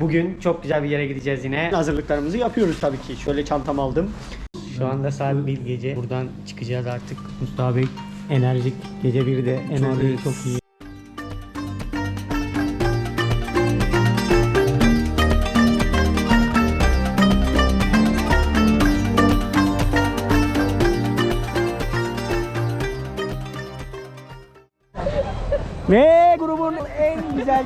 Bugün çok güzel bir yere gideceğiz yine. Hazırlıklarımızı yapıyoruz tabii ki. Şöyle çantamı aldım. Şu anda saat bir gece. Buradan çıkacağız artık. Mustafa Bey enerjik. Gece bir de enerji evet. çok iyi.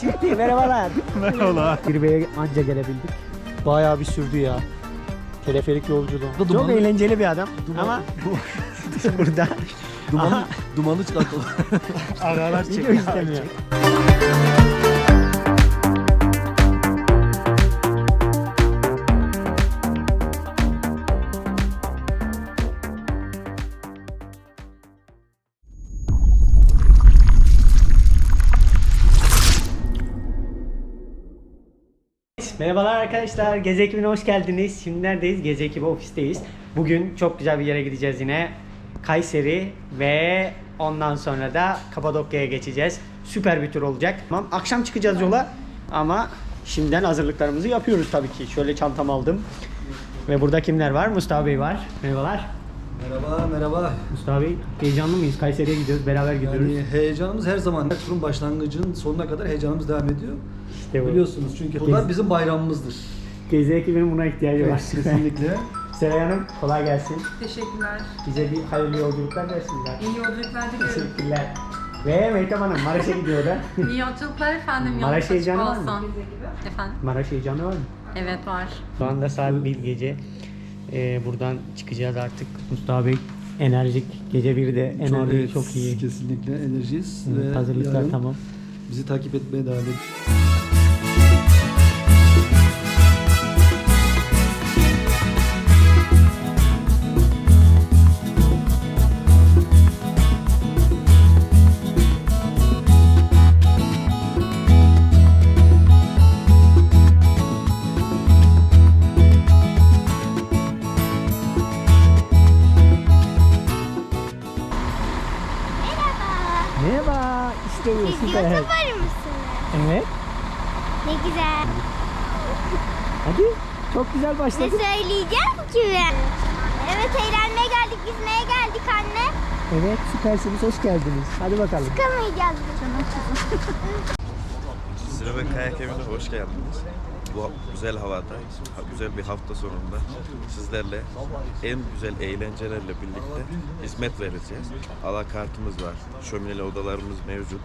Çifti. Merhabalar. Merhabalar. Zirveye anca gelebildik. Bayağı bir sürdü ya. Teleferik yolculuğu. Çok dumanlı- eğlenceli bir adam. Ama burada Dumanı, dumanı çıkartalım. Aralar video istemiyor. Merhabalar arkadaşlar. Gezi ekibine hoş geldiniz. Şimdi neredeyiz? Gezi ekibi ofisteyiz. Bugün çok güzel bir yere gideceğiz yine. Kayseri ve ondan sonra da Kapadokya'ya geçeceğiz. Süper bir tur olacak. Tamam. Akşam çıkacağız yola ama şimdiden hazırlıklarımızı yapıyoruz tabii ki. Şöyle çantamı aldım. Ve burada kimler var? Mustafa Bey var. Merhabalar. merhaba, merhaba. Mustafa Bey heyecanlı mıyız? Kayseri'ye gidiyoruz. Beraber gidiyoruz. Yani heyecanımız her zaman her turun başlangıcının sonuna kadar heyecanımız devam ediyor. İşte bu. Biliyorsunuz çünkü bunlar bizim bayramımızdır. Gezi ekibinin buna ihtiyacı var. Kesinlikle. Seray Hanım kolay gelsin. Teşekkürler. Bize bir hayırlı yolculuklar versinler. İyi yolculuklar diliyorum. Teşekkürler. Ve Mehtap Hanım Maraş'a gidiyor da. İyi yolculuklar efendim. Maraş heyecanı var mı? Efendim? Maraş heyecanı var mı? Evet var. Şu anda saat bir gece. Ee, buradan çıkacağız artık. Mustafa Bey enerjik. Gece bir de enerji evet, çok iyi. Kesinlikle enerjiyiz. Evet, ve hazırlıklar yarın tamam. Bizi takip etmeye devam edin. Güzel Ne başladık. söyleyeceğim ki ben? Evet eğlenmeye geldik. Biz neye geldik anne? Evet süpersiniz. Hoş geldiniz. Hadi bakalım. Çıkamayacağız biz. Zirve ve Kayak Evi'ne hoş geldiniz. Bu güzel havada, ha- güzel bir hafta sonunda sizlerle en güzel eğlencelerle birlikte hizmet vereceğiz. Alakartımız var, şömineli odalarımız mevcut.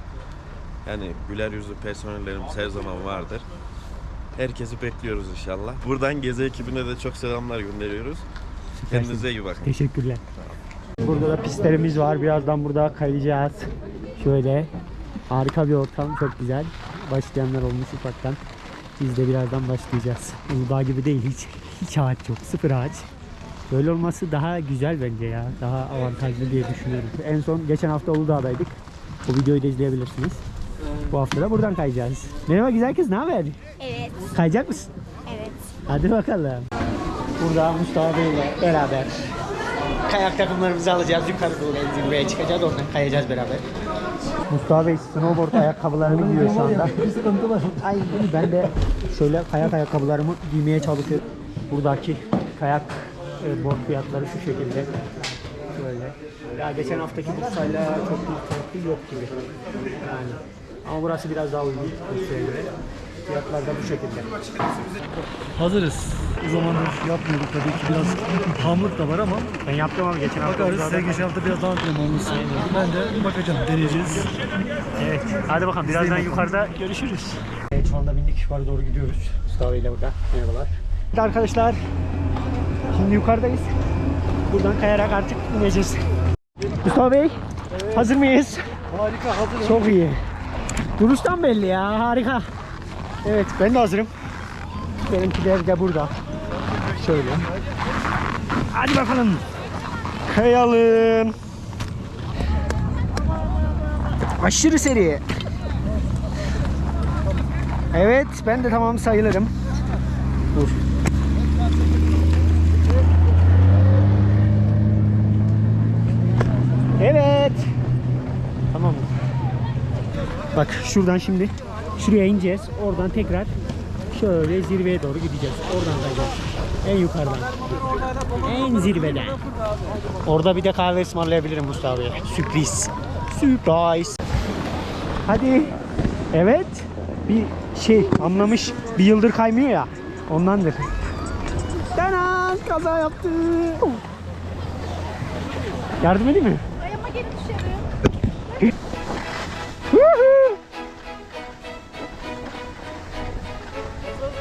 Yani güler yüzlü personellerimiz her zaman vardır. Herkesi bekliyoruz inşallah. Buradan Gezi ekibine de çok selamlar gönderiyoruz. Kendinize iyi bakın. Teşekkürler. Burada da pistlerimiz var. Birazdan burada kayacağız. Şöyle harika bir ortam. Çok güzel. Başlayanlar olmuş ufaktan. Biz de birazdan başlayacağız. Uludağ gibi değil hiç. Hiç ağaç yok. Sıfır ağaç. Böyle olması daha güzel bence ya. Daha avantajlı diye düşünüyorum. En son geçen hafta Uludağ'daydık. O videoyu da izleyebilirsiniz. Bu hafta da buradan kayacağız. Merhaba güzel kız ne haber? Evet. Kayacak mısın? Evet. Hadi bakalım. Burada Mustafa Bey ile beraber kayak takımlarımızı alacağız. Yukarı doğru en zirveye çıkacağız. Oradan kayacağız beraber. Mustafa Bey snowboard ayakkabılarını giyiyor şu anda. Bir sıkıntı var. Ay ben de şöyle kayak ayakkabılarımı giymeye çalışıyorum. Buradaki kayak e, board fiyatları şu şekilde. Şöyle. Ya geçen haftaki Bursa'yla çok bir farkı yok gibi. Yani. Ama burası biraz daha uygun göre. Fiyatlar da bu şekilde. Hazırız. O zamandır yapmıyorduk tabii ki. Biraz hamlık da var ama Ben yaptım ama geçen hafta. bakarız. Sen geçen hafta biraz daha antrenmanlısın. Ben de bakacağım, deneyeceğiz. Evet. Hadi bakalım birazdan yukarıda görüşürüz. Evet şu anda bindik yukarı doğru gidiyoruz. Mustafa ile burada. Merhabalar. Evet arkadaşlar. Şimdi yukarıdayız. Buradan kayarak artık ineceğiz. Mustafa Bey. Hazır mıyız? Harika, hazırım. Çok iyi. Duruştan belli ya. Harika. Evet ben de hazırım. Benimkiler de burada. Şöyle. Hadi bakalım. Kayalım. Aşırı seri. Evet ben de tamam sayılırım. Dur. Evet. Tamam. Bak şuradan şimdi şuraya ineceğiz. Oradan tekrar Şöyle zirveye doğru gideceğiz. Oradan kayacağız. En yukarıdan. En zirveden. Orada bir de kahve ısmarlayabilirim Mustafa. Sürpriz. Sürpriz. Hadi. Evet. Bir şey anlamış. Bir yıldır kaymıyor ya. Ondandır. Tanan kaza yaptı. Yardım edeyim mi?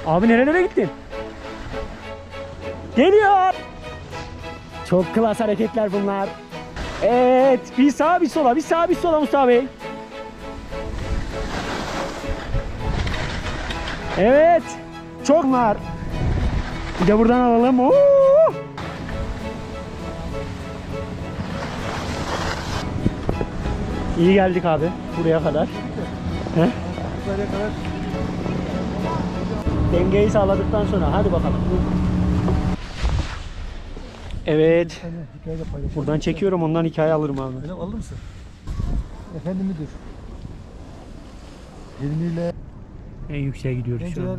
Abi nerelere gittin? Geliyor. Çok klas hareketler bunlar. Evet, bir sağa bir sola, bir sağa bir sola Mustafa Bey. Evet, çok var. Bir de buradan alalım. Oo! İyi geldik abi buraya kadar. Buraya kadar Dengeyi sağladıktan sonra hadi bakalım. Evet. Buradan çekiyorum ondan hikaye alırım abi. Öyle alır mısın? Efendim müdür. Hilmi'yle En yükseğe gidiyoruz şu anda.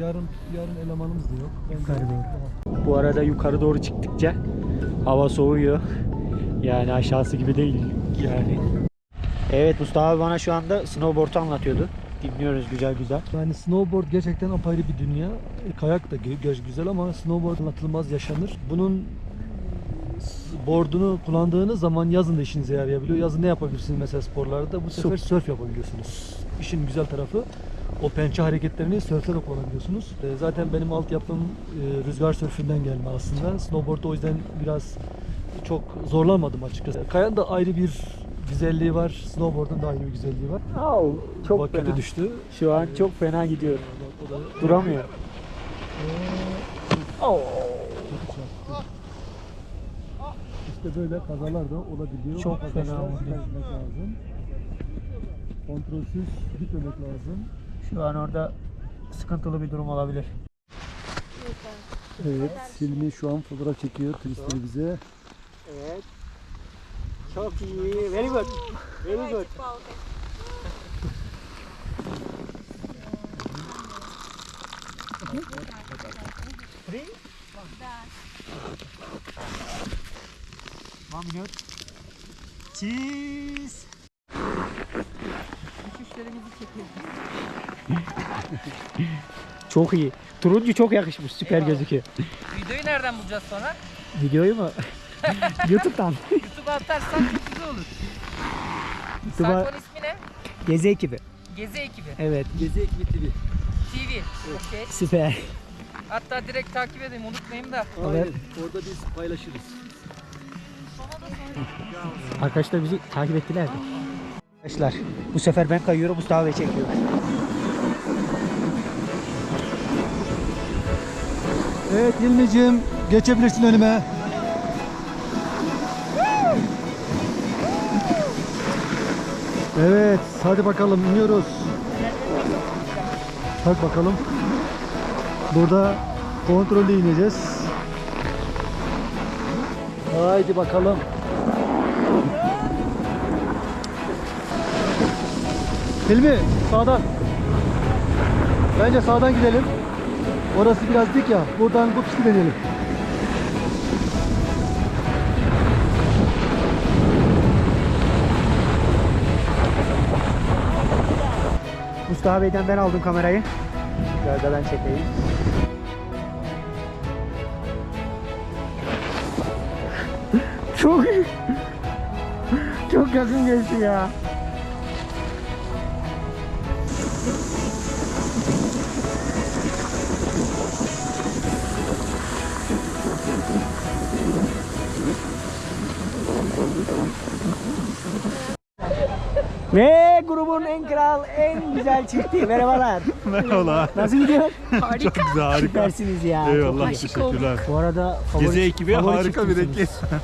yarın yarın elemanımız da yok. Yukarı doğru. Tamam. Bu arada yukarı doğru çıktıkça hava soğuyor. Yani aşağısı gibi değil yani. Evet Mustafa abi bana şu anda snowboard'u anlatıyordu. Dinliyoruz güzel güzel. Yani snowboard gerçekten apayrı bir dünya. Kayak da gö- gö- güzel ama snowboard anlatılmaz yaşanır. Bunun board'unu kullandığınız zaman yazın da işinize yarayabiliyor. Yazın ne yapabilirsiniz mesela sporlarda? Bu sefer surf yapabiliyorsunuz. İşin güzel tarafı o pençe hareketlerini surf'te de kullanabiliyorsunuz. E, Zaten benim altyapım e, rüzgar sörfünden gelme aslında. Snowboard'da o yüzden biraz çok zorlanmadım açıkçası. Kayanın da ayrı bir güzelliği var. Snowboard'un da ayrı bir güzelliği var. Oh, çok Bak kötü fena. düştü. Şu an çok fena gidiyor. O da- Duramıyor. Oh. İşte böyle kazalar da olabiliyor. Çok Bu kazalara fena oldu. dikkat etmek lazım. Kontrolsüz gitmemek lazım. Şu an orada sıkıntılı bir durum olabilir. Evet, Hilmi şu an fotoğraf çekiyor turistleri bize. Evet. Çok iyi. Very good. Very good. Three? One minute. Cheese. çok iyi. Turuncu çok yakışmış. Süper gözüküyor. Videoyu nereden bulacağız sonra? Videoyu mu? YouTube'dan. YouTube'a atarsan çok güzel olur. YouTube'a Sayfanın ismi ne? gezi ekibi. Gezi ekibi. Evet. Gezi Ekibi TV. TV. Okey. Süper. Hatta direkt takip edeyim unutmayayım da. Aynen. Orada biz paylaşırız. Arkadaşlar bizi takip ettiler de. Arkadaşlar bu sefer ben kayıyorum Mustafa Bey çekiyor. Evet Hilmi'cim geçebilirsin önüme. Evet hadi bakalım iniyoruz. Bak bakalım. Burada kontrollü ineceğiz. Haydi bakalım. Hilmi sağdan. Bence sağdan gidelim. Orası biraz dik ya. Buradan bu pisti deneyelim. Mustafa Bey'den ben aldım kamerayı. Biraz da ben çekeyim. Çok. Çok yakın geçti ya. Ve grubun en kral, en güzel çifti. Merhabalar. Merhabalar. Nasıl gidiyor? Çok güzel, harika. Süpersiniz ya. Eyvallah, Çok teşekkürler. Bu arada favori, Gezi ekibi favori harika bir çiftimsiniz. ekip.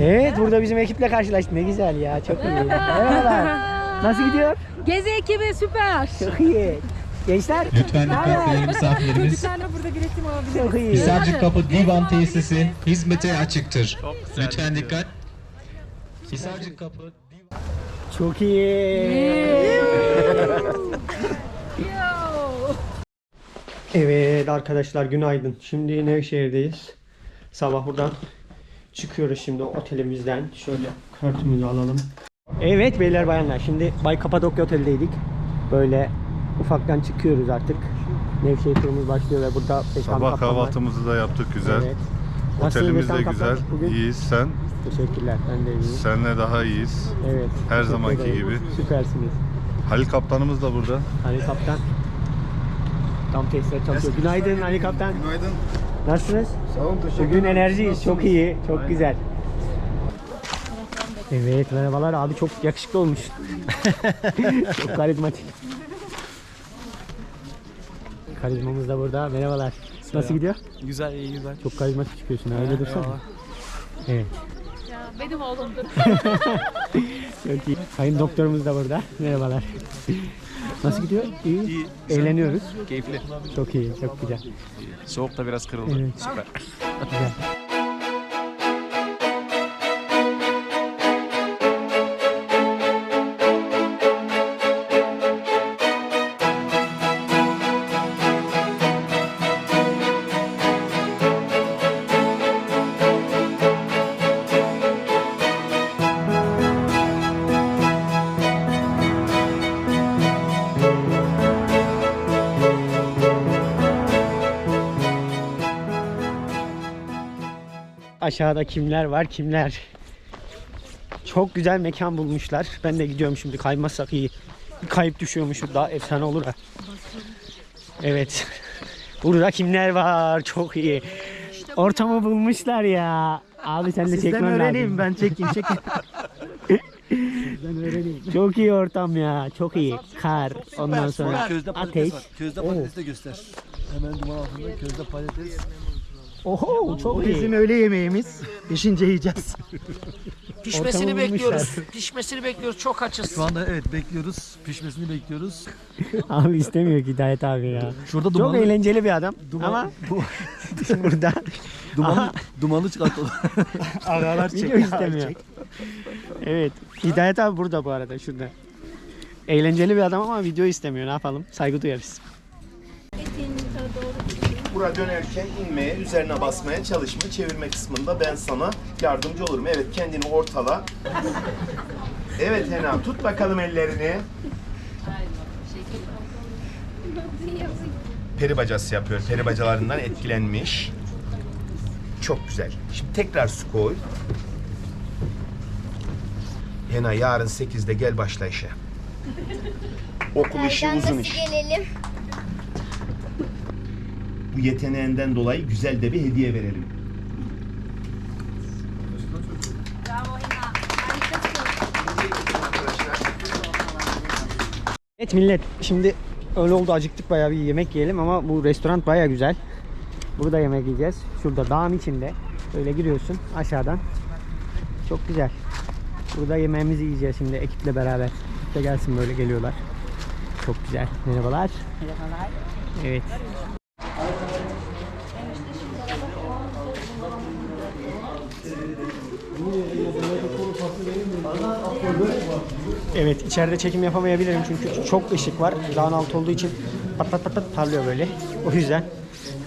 Evet burada bizim ekiple karşılaştık. Ne güzel ya. Çok iyi. Merhabalar. Nasıl gidiyor? Gezi ekibi süper. Çok iyi. Gençler. Lütfen naber? dikkat değerli misafirlerimiz. Çocuklarla burada bir resim alabiliriz. Çok iyi. Hisarcık Kapı Divan Tesisi hizmete açıktır. Lütfen dikkat. Hisarcık Kapı Çok iyi. Evet arkadaşlar günaydın. Şimdi Nevşehir'deyiz. Sabah buradan çıkıyoruz şimdi otelimizden. Şöyle kartımızı alalım. Evet beyler bayanlar şimdi Bay Kapadokya Otel'deydik. Böyle ufaktan çıkıyoruz artık. Nevşehir turumuz başlıyor ve burada Sabah kahvaltımızı da yaptık güzel. Evet. Otelimiz de güzel. Bugün İyiyiz. Sen? Teşekkürler. Ben de iyiyim. Senle daha iyiyiz. Evet. Her zamanki ederim. gibi. Süpersiniz. Halil kaptanımız da burada. Ali Kaptan. Tam tesisat çalışıyor. Günaydın Ali Kaptan. Günaydın. Nasılsınız? Sağ olun teşekkür Bugün enerjiyiz. Çok iyi. Çok güzel. Evet merhabalar abi çok yakışıklı olmuş. çok karizmatik. Karizmamız da burada. Merhabalar. Nasıl gidiyor? Güzel, iyi güzel. Çok karizmatik çıkıyorsun. Öyle dursana. Evet. Benim oğlumdur. Çok iyi. Sayın doktorumuz da burada. Merhabalar. Nasıl gidiyor? İyi. İyi. Eğleniyoruz. Keyifli. Çok iyi. Çok güzel. Soğuk da biraz kırıldı. Evet. Süper. Güzel. Aşağıda kimler var kimler? Çok güzel mekan bulmuşlar. Ben de gidiyorum şimdi kaymazsak iyi. Bir kayıp düşüyormuşum daha efsane olur ha. Evet. Burada kimler var? Çok iyi. Ortamı bulmuşlar ya. Abi sen de çekmen öğreneyim ben çekeyim çekeyim. ben öğreneyim. Çok iyi ortam ya. Çok iyi. Kar. Ondan sonra Közde ateş. patates var. Közde patates de göster. Hemen duman altında közde patates. Oho çok iyi. öğle yemeğimiz. Pişince yiyeceğiz. Pişmesini Ortamı bekliyoruz. Pişmesini bekliyoruz. Çok açız. Şu anda evet bekliyoruz. Pişmesini bekliyoruz. Abi istemiyor ki Hidayet abi ya. Şurada Çok dumanlı, eğlenceli bir adam duman- ama burada dumanlı, dumanlı çıkartalım. Aralar video istemiyor. Evet. Hidayet abi burada bu arada şurada. Eğlenceli bir adam ama video istemiyor. Ne yapalım? Saygı duyarız. Bura dönerken inmeye, üzerine basmaya çalışma, çevirme kısmında ben sana yardımcı olurum. Evet kendini ortala. Evet Hena tut bakalım ellerini. Peri bacası yapıyor. Peri bacalarından etkilenmiş. Çok güzel. Şimdi tekrar su koy. Hena yarın 8'de gel başla işe. Okul işi uzun iş. gelelim? Bu yeteneğinden dolayı güzel de bir hediye verelim. Evet millet şimdi öyle oldu acıktık bayağı bir yemek yiyelim ama bu restoran bayağı güzel. Burada yemek yiyeceğiz. Şurada dağın içinde. Böyle giriyorsun aşağıdan. Çok güzel. Burada yemeğimizi yiyeceğiz şimdi ekiple beraber. Ekip de gelsin böyle geliyorlar. Çok güzel. Merhabalar. Merhabalar. Evet. Evet içeride çekim yapamayabilirim çünkü çok ışık var. Dağın altı olduğu için pat pat pat pat parlıyor böyle. O yüzden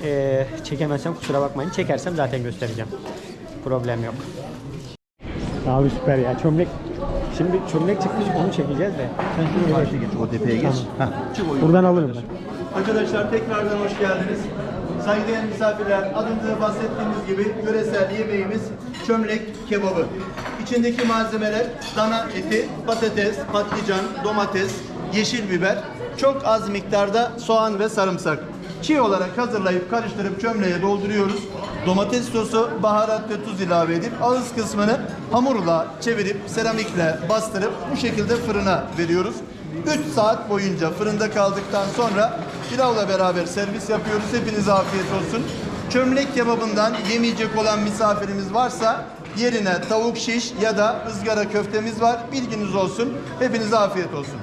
eee, çekemezsem kusura bakmayın. Çekersem zaten göstereceğim. Problem yok. Abi süper ya çömlek. Şimdi çömlek çıkmış onu çekeceğiz de. Sen şunu karşı geç. O tepeye geç. Buradan alırım ben. Arkadaşlar tekrardan hoş geldiniz. Saygıdeğer misafirler, adında bahsettiğimiz gibi yöresel yemeğimiz çömlek kebabı. İçindeki malzemeler dana eti, patates, patlıcan, domates, yeşil biber, çok az miktarda soğan ve sarımsak. Çiğ olarak hazırlayıp karıştırıp çömleğe dolduruyoruz. Domates sosu, baharat ve tuz ilave edip ağız kısmını hamurla çevirip seramikle bastırıp bu şekilde fırına veriyoruz. 3 saat boyunca fırında kaldıktan sonra pilavla beraber servis yapıyoruz. Hepinize afiyet olsun. Çömlek kebabından yemeyecek olan misafirimiz varsa yerine tavuk şiş ya da ızgara köftemiz var. Bilginiz olsun. Hepinize afiyet olsun.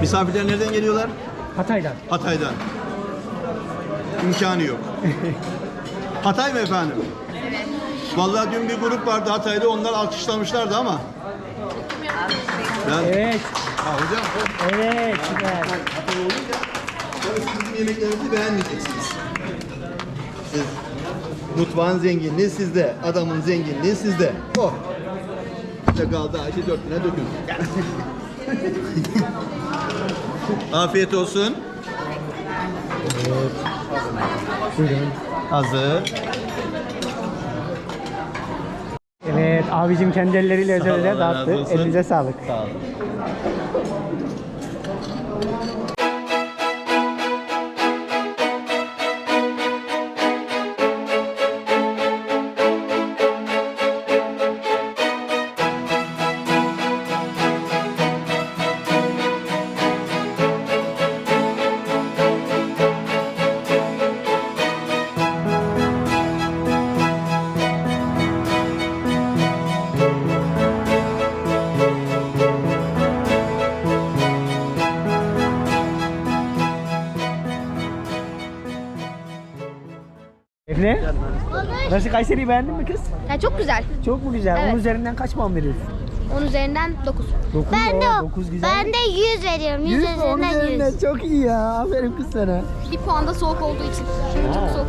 Misafirler nereden geliyorlar? Hatay'dan. Hatay'dan. İmkanı yok. Hatay mı efendim? Evet. Vallahi dün bir grup vardı Hatay'da onlar alkışlamışlardı ama Evet. Ha, hocam Evet. Süper. Tabii siz bizim yemeklerimizi beğenmeyeceksiniz. Siz mutfağın zenginliği sizde, adamın zenginliği sizde. Oh. İşte kaldı Ayşe dört tane dökün. Afiyet olsun. Buyurun. Hazır. Evet abicim kendi elleriyle özel özel dağıttı. Elinize sağlık. Sağ olun. Ne? Nasıl Kayseri'yi beğendin mi kız? Ya çok güzel. Çok mu güzel? Evet. Onun üzerinden kaç puan veriyorsun? 10 üzerinden 9. Dokuz Ben de o- dokuz güzel. Ben de 100 veriyorum. 100, Yüz mü? Onun üzerinden 100. üzerinden çok iyi ya. Aferin kız sana. Bir puan da soğuk olduğu için. Şimdi çok soğuk.